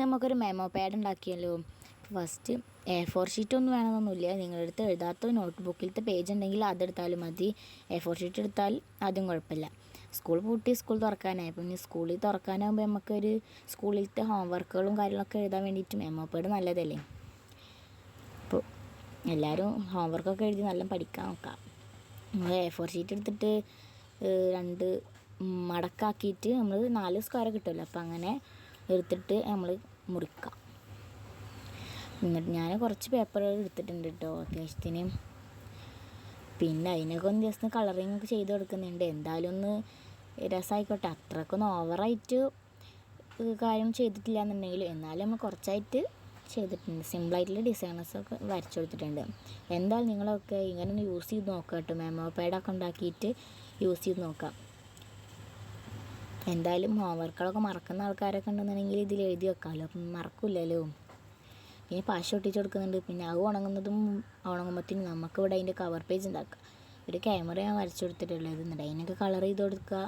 നമുക്കൊരു memo pad ഉണ്ടാക്കിയല്ലോ. First A four sheet ഒന്നും വേണമെന്നൊന്നുമില്ല നിങ്ങളുടെ അടുത്ത് എഴുതാത്ത നോട്ട് ബുക്കിലത്തെ പേജ് ഉണ്ടെങ്കിൽ അതെടുത്താലും മതി. എ ഫോർ ഷീറ്റ് എടുത്താൽ അതും കുഴപ്പമില്ല. സ്കൂൾ പൂട്ടി സ്കൂൾ തുറക്കാനായി. ഇനി സ്കൂളിൽ തുറക്കാനാകുമ്പോൾ നമുക്കൊരു സ്കൂളിലത്തെ ഹോംവർക്കുകളും കാര്യങ്ങളൊക്കെ എഴുതാൻ വേണ്ടിയിട്ട് മെമോ പാഡ് നല്ലതല്ലേ? അപ്പോൾ എല്ലാവരും ഹോംവർക്കൊക്കെ എഴുതി നല്ല പഠിക്കാൻ നോക്കാം. നമ്മൾ എ ഫോർ ഷീറ്റ് എടുത്തിട്ട് രണ്ട് മടക്കാക്കിയിട്ട് നമ്മൾ നാല് സ്ക്വയർ കിട്ടുമല്ലോ. അപ്പോൾ അങ്ങനെ എടുത്തിട്ട് നമ്മൾ മുറിക്കാം. എന്നിട്ട് ഞാൻ കുറച്ച് പേപ്പറുകൾ എടുത്തിട്ടുണ്ട് കേട്ടോ അത്യാവശ്യത്തിന്. പിന്നെ അതിനൊക്കെ ഒന്ന് ജസ്റ്റ് കളറിങ് ഒക്കെ ചെയ്ത് കൊടുക്കുന്നുണ്ട്. എന്തായാലും ഒന്ന് രസമായിക്കോട്ടെ അത്രക്കൊന്നും ഓവറായിട്ട് കാര്യം ചെയ്തിട്ടില്ല എന്നുണ്ടെങ്കിൽ എന്നാലും നമ്മൾ കുറച്ചായിട്ട് ചെയ്തിട്ടുണ്ട്. സിമ്പിളായിട്ടുള്ള ഡിസൈനേഴ്സൊക്കെ വരച്ചു കൊടുത്തിട്ടുണ്ട്. എന്തായാലും നിങ്ങളൊക്കെ ഇങ്ങനെ ഒന്ന് യൂസ് ചെയ്ത് നോക്കാം കേട്ടോ മെമോ പാഡൊക്കെ ഉണ്ടാക്കിയിട്ട് യൂസ് ചെയ്ത് നോക്കാം. എന്തായാലും ഹോംവർക്കുകളൊക്കെ മറക്കുന്ന ആൾക്കാരൊക്കെ ഉണ്ടെന്നുണ്ടെങ്കിൽ ഇതിൽ എഴുതി വെക്കാമല്ലോ. അപ്പം മറക്കില്ലല്ലോ. പിന്നെ പശ ഒട്ടിച്ച് കൊടുക്കുന്നുണ്ട്. പിന്നെ അത് ഉണങ്ങുന്നതും ഉണങ്ങുമ്പോഴത്തേനും നമുക്ക് ഇവിടെ അതിന്റെ കവർ പേജ് ഉണ്ടാക്കുക. ഒരു ക്യാമറ ഞാൻ വരച്ചു കൊടുത്തിട്ടുള്ളത് എന്നിട്ട് അതിനൊക്കെ കളർ ചെയ്ത് കൊടുക്കുക.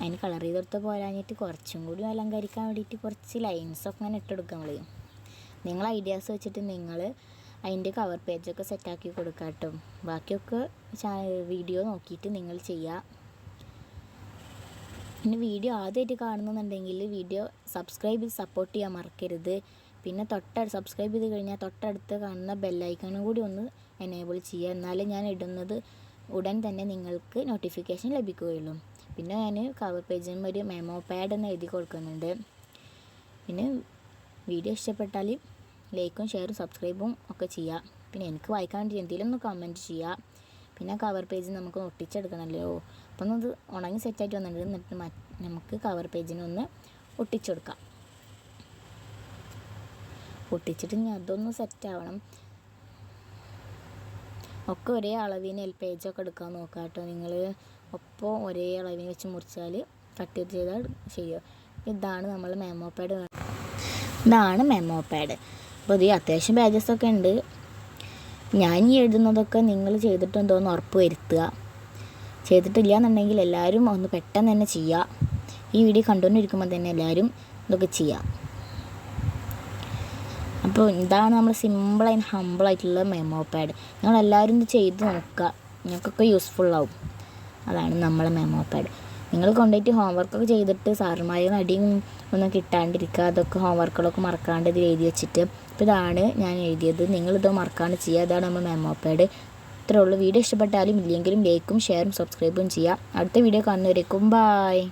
അതിന് കളർ ചെയ്ത് കൊടുത്ത പോരാഞ്ഞിട്ട് കുറച്ചും കൂടി അലങ്കരിക്കാൻ വേണ്ടിയിട്ട് കുറച്ച് ലൈൻസൊക്കെ ഇങ്ങനെ ഇട്ട് കൊടുക്കുക നമ്മൾ നിങ്ങൾ ഐഡിയാസ് വെച്ചിട്ട് നിങ്ങൾ അതിന്റെ കവർ പേജൊക്കെ സെറ്റാക്കി കൊടുക്കാം കേട്ടോ. ബാക്കിയൊക്കെ വീഡിയോ നോക്കിയിട്ട് നിങ്ങൾ ചെയ്യുക. പിന്നെ വീഡിയോ ആദ്യമായിട്ട് കാണുന്നുണ്ടെങ്കിൽ വീഡിയോ സബ്സ്ക്രൈബ് ചെയ്ത് സപ്പോർട്ട് ചെയ്യാൻ മറക്കരുത്. പിന്നെ തൊട്ട സബ്സ്ക്രൈബ് ചെയ്ത് കഴിഞ്ഞാൽ തൊട്ടടുത്ത് കാണുന്ന ബെല്ലൈക്കണും കൂടി ഒന്ന് എനേബിൾ ചെയ്യുക. എന്നാലേ ഞാൻ ഇടുന്നത് ഉടൻ തന്നെ നിങ്ങൾക്ക് നോട്ടിഫിക്കേഷൻ ലഭിക്കുകയുള്ളൂ. പിന്നെ ഞാൻ കവർ പേജിന് ഒരു മെമോ പാഡ് എന്ന് എഴുതി കൊടുക്കുന്നുണ്ട്. പിന്നെ വീഡിയോ ഇഷ്ടപ്പെട്ടാൽ ലൈക്കും ഷെയറും സബ്സ്ക്രൈബും ഒക്കെ ചെയ്യുക. പിന്നെ എനിക്ക് വായിക്കാൻ വേണ്ടി എന്തെങ്കിലും ഒന്ന് കമന്റ് ചെയ്യുക. പിന്നെ കവർ പേജ് നമുക്ക് ഒട്ടിച്ചെടുക്കണമല്ലോ അപ്പം ഇത് ഉണങ്ങി സെറ്റായിട്ട് വന്നിട്ടുണ്ട്. എന്നിട്ട് നമുക്ക് കവർ പേജിനൊന്ന് ഒട്ടിച്ചെടുക്കാം. ഒട്ടിച്ചിട്ട് ഇനി അതൊന്ന് സെറ്റാവണം ഒക്കെ ഒരേ അളവിന് എൽ പേജൊക്കെ എടുക്കാൻ നോക്കാം കേട്ടോ നിങ്ങൾ ഒപ്പം ഒരേ അളവിന് വെച്ച് മുറിച്ചാൽ കട്ട് ചെയ്ത് ചെയ്താൽ ശരിയോ. ഇതാണ് നമ്മൾ മെമോ പാഡ് ഇതാണ് മെമോ പാഡ് അപ്പോൾ ഇത് അത്യാവശ്യം പേജസ് ഒക്കെ ഉണ്ട്. ഞാൻ ഈ എഴുതുന്നതൊക്കെ നിങ്ങൾ ചെയ്തിട്ടുണ്ടോ എന്ന് ഉറപ്പ് വരുത്തുക. ചെയ്തിട്ടില്ല എന്നുണ്ടെങ്കിൽ എല്ലാവരും ഒന്ന് പെട്ടെന്ന് തന്നെ ചെയ്യുക ഈ വീഡിയോ കണ്ടുകൊണ്ടിരിക്കുമ്പോൾ തന്നെ എല്ലാവരും ഇതൊക്കെ ചെയ്യുക അപ്പോൾ ഇതാണ് നമ്മൾ സിമ്പിൾ ആൻഡ് ഹമ്പിൾ ആയിട്ടുള്ള മെമ്മോ പാഡ് നിങ്ങൾ എല്ലാവരും ഇത് ചെയ്ത് നോക്കുക. നിങ്ങൾക്കൊക്കെ യൂസ്ഫുള്ളാവും അതാണ് നമ്മളെ മെമ്മോ പാഡ് നിങ്ങൾ കൊണ്ടുപോയിട്ട് ഹോംവർക്കൊക്കെ ചെയ്തിട്ട് സാറുമാരും അടിയും ഒന്നും കിട്ടാണ്ടിരിക്കുക അതൊക്കെ ഹോംവർക്കുകളൊക്കെ മറക്കാണ്ട് ഇതിൽ എഴുതി വെച്ചിട്ട്. അപ്പോൾ ഇതാണ് ഞാൻ എഴുതിയത്. നിങ്ങളിത് മറക്കാണ്ട് ചെയ്യുക. അതാണ് നമ്മൾ മെമ്മോ പാഡ് ഇത്രേ ഉള്ളൂ. വീഡിയോ ഇഷ്ടപ്പെട്ടാലും ഇല്ലെങ്കിലും ലൈക്കും ഷെയറും സബ്സ്ക്രൈബും ചെയ്യുക. അടുത്ത വീഡിയോ കാണുന്നവരേക്കും ബായ്